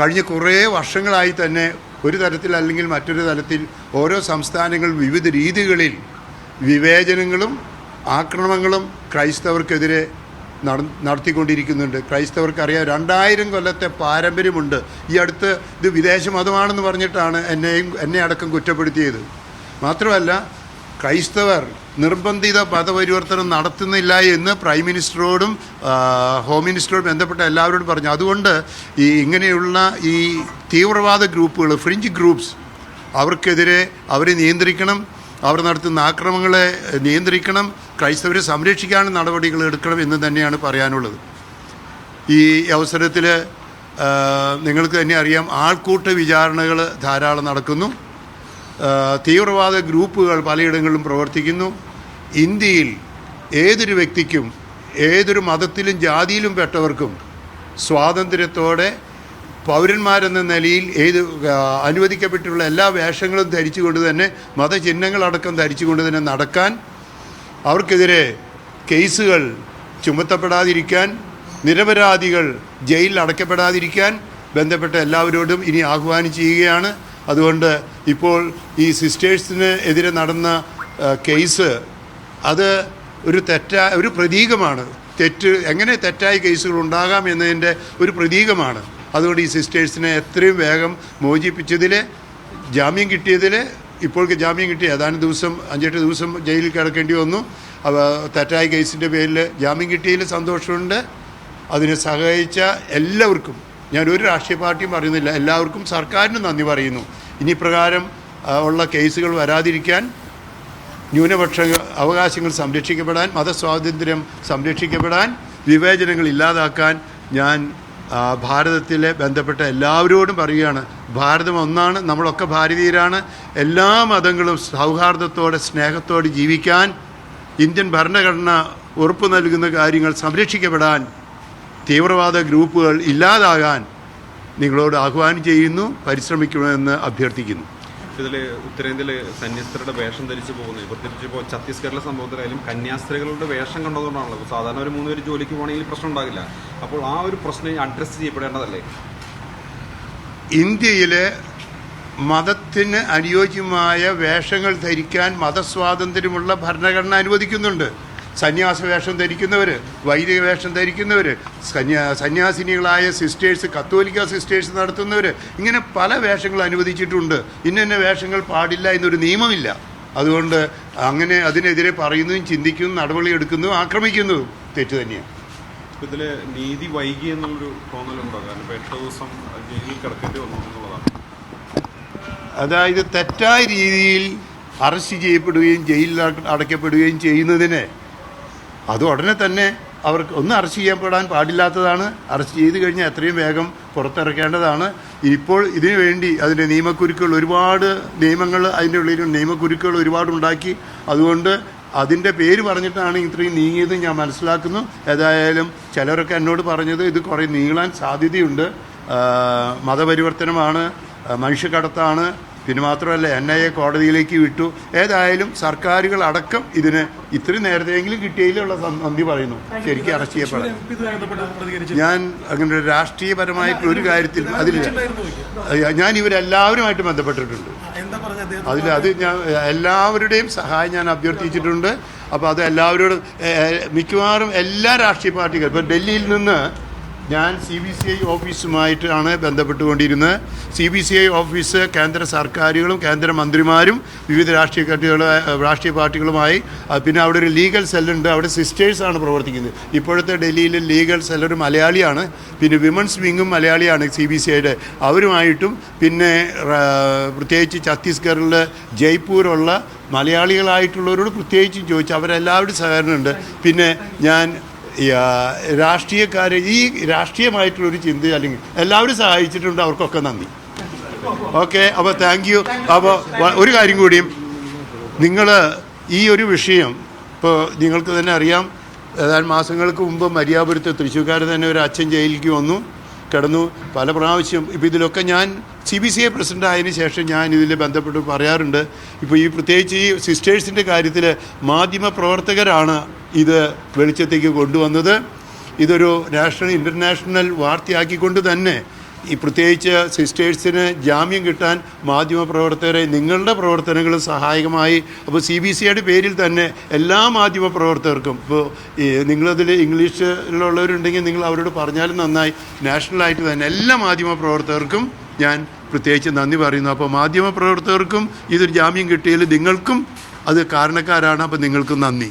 കഴിഞ്ഞ കുറേ വർഷങ്ങളായി തന്നെ ഒരു തരത്തിൽ അല്ലെങ്കിൽ മറ്റൊരു തരത്തിൽ ഓരോ സംസ്ഥാനങ്ങൾ വിവിധ രീതികളിൽ വിവേചനങ്ങളും ആക്രമണങ്ങളും ക്രൈസ്തവർക്കെതിരെ നട നടത്തിക്കൊണ്ടിരിക്കുന്നുണ്ട്. ക്രൈസ്തവർക്കറിയാം രണ്ടായിരം കൊല്ലത്തെ പാരമ്പര്യമുണ്ട്. ഈ അടുത്ത് ഇത് വിദേശ മതമാണെന്ന് പറഞ്ഞിട്ടാണ് എന്നെയും എന്നെ അടക്കം കുറ്റപ്പെടുത്തിയത്. മാത്രമല്ല ക്രൈസ്തവർ നിർബന്ധിത മതപരിവർത്തനം നടത്തുന്നില്ല എന്ന് പ്രൈം മിനിസ്റ്ററോടും ഹോം മിനിസ്റ്ററോടും ബന്ധപ്പെട്ട എല്ലാവരോടും പറഞ്ഞു. അതുകൊണ്ട് ഈ ഇങ്ങനെയുള്ള ഈ തീവ്രവാദ ഗ്രൂപ്പുകൾ ഫ്രിഞ്ച് ഗ്രൂപ്പ്സ് അവർക്കെതിരെ അവരെ നിയന്ത്രിക്കണം അവർ നടത്തുന്ന ആക്രമങ്ങളെ നിയന്ത്രിക്കണം ക്രൈസ്തവരെ സംരക്ഷിക്കാനുള്ള നടപടികൾ എടുക്കണം എന്ന് തന്നെയാണ് പറയാനുള്ളത്. ഈ അവസരത്തിൽ നിങ്ങൾക്ക് തന്നെ അറിയാം ആൾക്കൂട്ട വിചാരണകൾ ധാരാളം നടക്കുന്നു. തീവ്രവാദ ഗ്രൂപ്പുകൾ പലയിടങ്ങളിലും പ്രവർത്തിക്കുന്നു. ഇന്ത്യയിൽ ഏതൊരു വ്യക്തിക്കും ഏതൊരു മതത്തിലും ജാതിയിലും പെട്ടവർക്കും സ്വാതന്ത്ര്യത്തോടെ പൗരന്മാരെന്ന നിലയിൽ ഏത് അനുവദിക്കപ്പെട്ടിട്ടുള്ള എല്ലാ വേഷങ്ങളും ധരിച്ചുകൊണ്ട് തന്നെ മതചിഹ്നങ്ങളടക്കം ധരിച്ചുകൊണ്ട് തന്നെ നടക്കാൻ അവർക്കെതിരെ കേസുകൾ ചുമത്തപ്പെടാതിരിക്കാൻ നിരപരാധികൾ ജയിലിൽ അടയ്ക്കപ്പെടാതിരിക്കാൻ ബന്ധപ്പെട്ട എല്ലാവരോടും ഇനി ആഹ്വാനം ചെയ്യുകയാണ്. അതുകൊണ്ട് ഇപ്പോൾ ഈ സിസ്റ്റേഴ്സിന് എതിരെ നടന്ന കേസ് അത് ഒരു തെറ്റാ ഒരു പ്രതീകമാണ്. തെറ്റ് എങ്ങനെ തെറ്റായ കേസുകൾ ഉണ്ടാകാം എന്നതിന്റെ ഒരു പ്രതീകമാണ്. അതുകൊണ്ട് ഈ സിസ്റ്റേഴ്സിനെ എത്രയും വേഗം മോചിപ്പിച്ചതിൽ ജാമ്യം കിട്ടിയതിൽ ഇപ്പോൾ ജാമ്യം കിട്ടി. ഏതാനും ദിവസം അഞ്ചെട്ട് ദിവസം ജയിലിൽ കിടക്കേണ്ടി വന്നു. തെറ്റായ കേസിന്റെ പേരിൽ ജാമ്യം കിട്ടിയതിൽ സന്തോഷമുണ്ട്. അതിനെ സഹായിച്ച എല്ലാവർക്കും ഞാൻ ഒരു രാഷ്ട്രീയ പാർട്ടിയും പറയുന്നില്ല. എല്ലാവർക്കും സർക്കാരിനും നന്ദി പറയുന്നു. ഇനി പ്രകാരം ഉള്ള കേസുകൾ വരാതിരിക്കാൻ ന്യൂനപക്ഷ അവകാശങ്ങൾ സംരക്ഷിക്കപ്പെടാൻ മതസ്വാതന്ത്ര്യം സംരക്ഷിക്കപ്പെടാൻ വിവേചനങ്ങൾ ഇല്ലാതാക്കാൻ ഞാൻ ഭാരതത്തിലെ ബന്ധപ്പെട്ട എല്ലാവരോടും പറയുകയാണ്. ഭാരതം ഒന്നാണ് നമ്മളൊക്കെ ഭാരതീയരാണ്. എല്ലാ മതങ്ങളും സൗഹാർദ്ദത്തോടെ സ്നേഹത്തോടെ ജീവിക്കാൻ ഇന്ത്യൻ ഭരണഘടന ഉറപ്പു നൽകുന്ന കാര്യങ്ങൾ സംരക്ഷിക്കപ്പെടാൻ തീവ്രവാദ ഗ്രൂപ്പുകൾ ഇല്ലാതാകാൻ നിങ്ങളോട് ആഹ്വാനം ചെയ്യുന്നു പരിശ്രമിക്കണമെന്ന് അഭ്യർത്ഥിക്കുന്നു. ഇതിൽ ഉത്തരേന്ത്യയിൽ സന്യസ്തരുടെ വേഷം ധരിച്ചു പോകുന്നത് പ്രത്യേകിച്ച് ഇപ്പോൾ ഛത്തീസ്ഗഡിലെ സംഭവത്തിലായാലും കന്യാസ്ത്രീകളുടെ വേഷം കണ്ടതുകൊണ്ടാണല്ലോ. സാധാരണ ഒരു മൂന്ന് പേര് ജോലിക്ക് പോകണമെങ്കിൽ പ്രശ്നം ഉണ്ടാകില്ല. അപ്പോൾ ആ ഒരു പ്രശ്നം അഡ്രസ്സ് ചെയ്യപ്പെടേണ്ടതല്ലേ? ഇന്ത്യയിലെ മതത്തിന് അനുയോജ്യമായ വേഷങ്ങൾ ധരിക്കാൻ മതസ്വാതന്ത്ര്യമുള്ള ഭരണഘടന അനുവദിക്കുന്നുണ്ട്. സന്യാസ വേഷം ധരിക്കുന്നവർ വൈദിക വേഷം ധരിക്കുന്നവർ സന്യാ സന്യാസിനികളായ സിസ്റ്റേഴ്സ് കത്തോലിക്ക സിസ്റ്റേഴ്സ് നടത്തുന്നവർ ഇങ്ങനെ പല വേഷങ്ങൾ അനുവദിച്ചിട്ടുണ്ട്. ഇന്ന വേഷങ്ങൾ പാടില്ല എന്നൊരു നിയമമില്ല. അതുകൊണ്ട് അങ്ങനെ അതിനെതിരെ പറയുന്നതും ചിന്തിക്കുന്നതും നടപടിയെടുക്കുന്നതും ആക്രമിക്കുന്നതും തെറ്റ് തന്നെയാണ്. ഇതിൽ നീതി വൈകി എന്നുള്ളൊരു തോന്നലുണ്ടോ? കാരണം ഇപ്പോൾ എട്ട് ദിവസം ജയിലിൽ കിടക്കേണ്ടി വന്നു എന്നുള്ളതാണ്. അതായത് തെറ്റായ രീതിയിൽ അറസ്റ്റ് ചെയ്യപ്പെടുകയും ജയിലിൽ അട- അടയ്ക്കപ്പെടുകയും ചെയ്യുന്നതിന് അത് ഉടനെ തന്നെ അവർക്ക് ഒന്നും അറസ്റ്റ് ചെയ്യപ്പെടാൻ പാടില്ലാത്തതാണ്. അറസ്റ്റ് ചെയ്ത് കഴിഞ്ഞാൽ എത്രയും വേഗം പുറത്തിറക്കേണ്ടതാണ്. ഇപ്പോൾ ഇതിനു വേണ്ടി അതിന്റെ നിയമക്കുരുക്കൾ ഒരുപാട് നിയമങ്ങൾ അതിന്റെ ഉള്ളിൽ നിയമക്കുരുക്കൾ ഒരുപാട് ഉണ്ടാക്കി. അതുകൊണ്ട് അതിന്റെ പേര് പറഞ്ഞിട്ടാണ് ഇത്രയും നീങ്ങിയത് ഞാൻ മനസ്സിലാക്കുന്നു. ഏതായാലും ചിലരൊക്കെ എന്നോട് പറഞ്ഞത് ഇത് കുറേ നീളാൻ സാധ്യതയുണ്ട്. മതപരിവർത്തനമാണ് മനുഷ്യക്കടത്താണ് പിന്നെ മാത്രമല്ല എൻ ഐ എ കോടതിയിലേക്ക് വിട്ടു. ഏതായാലും സർക്കാരുകൾ അടക്കം ഇതിന് ഇത്രയും നേരത്തെയെങ്കിലും കിട്ടിയതിലുള്ള നന്ദി പറയുന്നു. ശരിക്കും അറസ്റ്റ് പ്രതികരിച്ചു ഞാൻ അങ്ങനെ രാഷ്ട്രീയപരമായിട്ടുള്ള ഒരു കാര്യത്തിൽ അതിൽ ഞാൻ ഇവരെല്ലാവരുമായിട്ട് ബന്ധപ്പെട്ടിട്ടുണ്ട്. അതിൽ അത് ഞാൻ എല്ലാവരുടെയും സഹായം ഞാൻ അഭ്യർത്ഥിച്ചിട്ടുണ്ട്. അപ്പോൾ അത് എല്ലാവരോടും മിക്കവാറും എല്ലാ രാഷ്ട്രീയ പാർട്ടികളും ഇപ്പം ഡൽഹിയിൽ നിന്ന് ഞാൻ സി ബി സി ഐ ഓഫീസുമായിട്ടാണ് ബന്ധപ്പെട്ടുകൊണ്ടിരുന്നത്. C B C I office കേന്ദ്ര സർക്കാരുകളും കേന്ദ്ര മന്ത്രിമാരും വിവിധ രാഷ്ട്രീയ കക്ഷികൾ രാഷ്ട്രീയ പാർട്ടികളുമായി പിന്നെ അവിടെ ഒരു ലീഗൽ സെല്ലുണ്ട്. അവിടെ സിസ്റ്റേഴ്സാണ് പ്രവർത്തിക്കുന്നത്. ഇപ്പോഴത്തെ ഡൽഹിയിലെ ലീഗൽ സെല്ലർ മലയാളിയാണ്. പിന്നെ വിമൻസ് വിങ്ങും മലയാളിയാണ് സി ബി സി ഐയുടെ അവരുമായിട്ടും പിന്നെ പ്രത്യേകിച്ച് ഛത്തീസ്ഗഡിൽ ജയ്പൂരുള്ള മലയാളികളായിട്ടുള്ളവരോട് പ്രത്യേകിച്ചും ചോദിച്ചു അവരെല്ലാവരും സഹകരണമുണ്ട്. പിന്നെ ഞാൻ രാഷ്ട്രീയക്കാരെ ഈ രാഷ്ട്രീയമായിട്ടുള്ളൊരു ചിന്ത അല്ലെങ്കിൽ എല്ലാവരും സഹായിച്ചിട്ടുണ്ട് അവർക്കൊക്കെ നന്ദി. ഓക്കെ അപ്പോൾ താങ്ക് യു അപ്പോൾ ഒരു കാര്യം കൂടിയും നിങ്ങൾ ഈ ഒരു വിഷയം ഇപ്പോൾ നിങ്ങൾക്ക് തന്നെ അറിയാം ഏതാനും മാസങ്ങൾക്ക് മുമ്പ് മര്യാപുരത്ത് തൃശ്ശൂർക്കാർ തന്നെ ഒരു അച്ഛൻ ജയിലിലേക്ക് വന്നു കിടന്നു. പല പ്രാവശ്യം ഇപ്പോൾ ഇതിലൊക്കെ ഞാൻ C B C I president ആയതിന് ശേഷം ഞാൻ ഇതിൽ ബന്ധപ്പെട്ട് പറയാറുണ്ട്. ഇപ്പോൾ ഈ പ്രത്യേകിച്ച് ഈ സിസ്റ്റേഴ്സിന്റെ കാര്യത്തിൽ മാധ്യമ പ്രവർത്തകരാണ് ഇത് വെളിച്ചത്തേക്ക് കൊണ്ടുവന്നത്. ഇതൊരു നാഷണൽ ഇന്റർനാഷണൽ വാർത്തയാക്കിക്കൊണ്ട് തന്നെ ഈ പ്രത്യേകിച്ച് സിസ്റ്റേഴ്സിന് ജാമ്യം കിട്ടാൻ മാധ്യമപ്രവർത്തകരെ നിങ്ങളുടെ പ്രവർത്തനങ്ങൾ സഹായകമായി. അപ്പോൾ സി ബി സിയുടെ പേരിൽ തന്നെ എല്ലാ മാധ്യമപ്രവർത്തകർക്കും ഇപ്പോൾ നിങ്ങളതിൽ ഇംഗ്ലീഷിലുള്ളവരുണ്ടെങ്കിൽ നിങ്ങൾ അവരോട് പറഞ്ഞാലും നന്നായി. നാഷണലായിട്ട് തന്നെ എല്ലാ മാധ്യമപ്രവർത്തകർക്കും ഞാൻ പ്രത്യേകിച്ച് നന്ദി പറയുന്നു. അപ്പോൾ മാധ്യമപ്രവർത്തകർക്കും ഇതൊരു ജാമ്യം കിട്ടിയതിൽ നിങ്ങൾക്കും അത് കാരണക്കാരാണ്. അപ്പോൾ നിങ്ങൾക്കും നന്ദി.